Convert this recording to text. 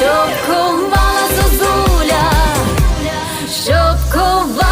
щоб кувала зозуля, щоб кувала.